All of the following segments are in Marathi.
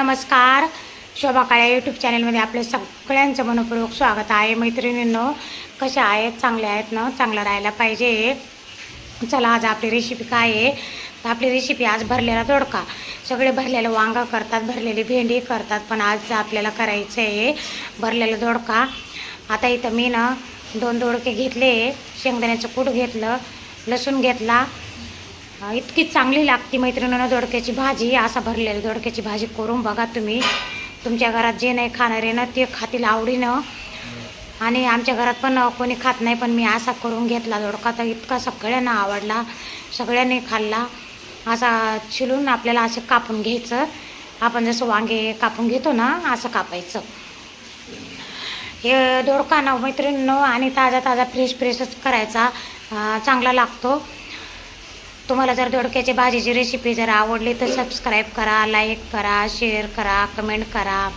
नमस्कार. शोभा काळे यूट्यूब चॅनलमध्ये आपले सगळ्यांचं मनपूर्वक स्वागत आहे. मैत्रिणींनो कशा आहेत? चांगल्या आहेत ना? चांगलं राहायला पाहिजे. चला आज आपली रेसिपी काय आहे? आपली रेसिपी आज भरलेला दोडका. सगळे भरलेलं वांगा करतात भरलेली भेंडी करतात पण आज आपल्याला करायचं आहे भरलेलं दोडका. आता इथं मी ना दोन दोडके घेतले. शेंगदाण्याचं कूट घेतलं लसूण घेतला इतकी चांगली लागते मैत्रिणीनं दोडक्याची भाजी असा भरलेली दोडक्याची भाजी करून बघा तुम्ही. तुमच्या घरात जे नाही खाणारे ना ते खातील आवडीनं. आणि आमच्या घरात पण कोणी खात नाही पण मी असा करून घेतला दोडका तर इतका सगळ्यांना आवडला सगळ्यांनी खाल्ला. असा चिलून आपल्याला असं कापून घ्यायचं. आपण जसं वांगे कापून घेतो ना असं कापायचं. हे दोडका ना मैत्रिणीनं आणि ताजा ताजा फ्रेश फ्रेशच करायचा चांगला लागतो. तुम्हाला जर दोडक्याची भाजीची रेसिपी जर आवडली तर सबस्क्राईब करा लाईक करा शेअर करा कमेंट करा.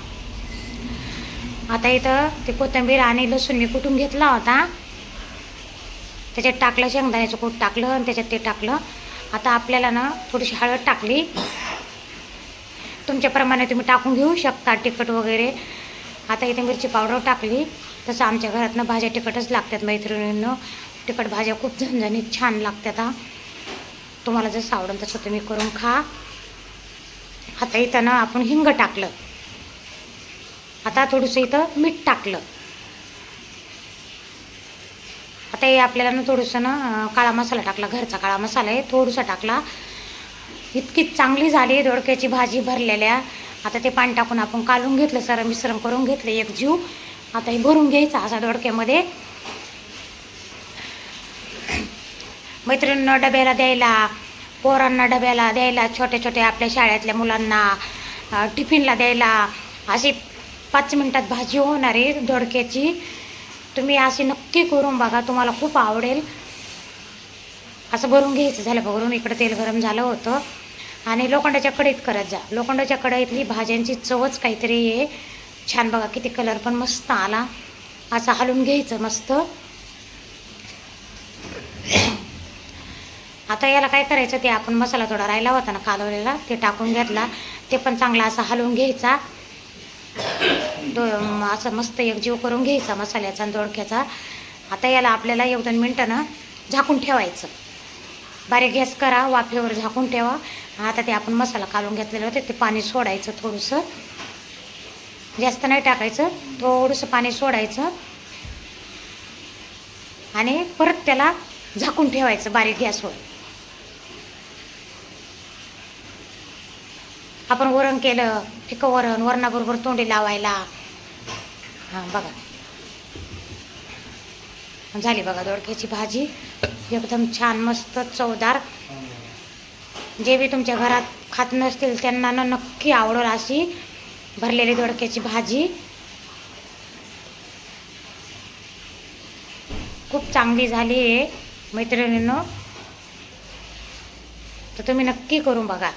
आता इथं ते कोथिंबीर आणि लसूण मी कुटून घेतला होता. त्याच्यात टाकलं शेंगदाण्याचं कूट टाकलं आणि त्याच्यात ते टाकलं. आता आपल्याला ना थोडीशी हळद टाकली. तुमच्याप्रमाणे तुम्ही टाकून घेऊ शकता तिखट वगैरे. आता इथे मिरची पावडर टाकली. तसं आमच्या घरातनं भाज्या तिखटच लागतात मैत्रिणींनं. तिखट भाज्या खूप झणझणीत छान लागतात हा. तुम्हाला जसं आवडेल तसं तुम्ही करून खा. आता इथं ना आपण हिंग टाकलं. आता थोडंसं इथं मीठ टाकलं. आता हे आपल्याला ना थोडंसं ना काळा मसाला टाकला घरचा काळा मसाला आहे थोडंसं टाकला. इतकी चांगली झाली दोडक्याची भाजी भरलेल्या. आता ते पाणी टाकून आपण कालून घेतलं सर मिश्रण करून घेतलं एक जीव. आता हे भरून घ्यायचा असा दोडक्यामध्ये. मैत्रिणींना डब्याला द्यायला पोरांना डब्याला द्यायला छोट्या छोट्या आपल्या शाळेतल्या मुलांना टिफिनला द्यायला अशी पाच मिनटात भाजी होणार आहे दोडक्याची. तुम्ही अशी नक्की करून बघा तुम्हाला खूप आवडेल. असं भरून घ्यायचं झालं भरून इकडं तेल गरम झालं होतं. आणि लोखंडाच्या कढईत करत जा. लोखंडाच्या कढईतली भाज्यांची चवच काहीतरी आहे. छान बघा किती कलर पण मस्त आला. असं हलवून घ्यायचं मस्त. आता याला काय करायचं ते आपण मसाला थोडा राहिला होता ना कालवलेला ते टाकून घेतला. ते पण चांगला असा हलवून घ्यायचा. दो असं मस्त एकजीव करून घ्यायचा मसाल्याचा आणि दोडक्याचा. आता याला आपल्याला एक दोन मिनटं झाकून ठेवायचं. बारीक गॅस करा वाफेवर झाकून ठेवा. आता ते आपण मसाला कालून घेतलेलं होते ते पाणी सोडायचं थोडंसं. जास्त नाही टाकायचं थोडंसं पाणी सोडायचं. आणि परत त्याला झाकून ठेवायचं बारीक गॅसवर. आपण वरण केलं फिकं वरण वरणाबरोबर तोंडी लावायला. हां बघा. झाली बघा दोडक्याची भाजी. एकदम छान मस्त चवदार. जे बी तुमच्या घरात खात नसतील त्यांना ना नक्की आवडेल अशी भरलेली दोडक्याची भाजी. खूप चांगली झाली आहे मैत्रिणींनो. तर तुम्ही नक्की करून बघा.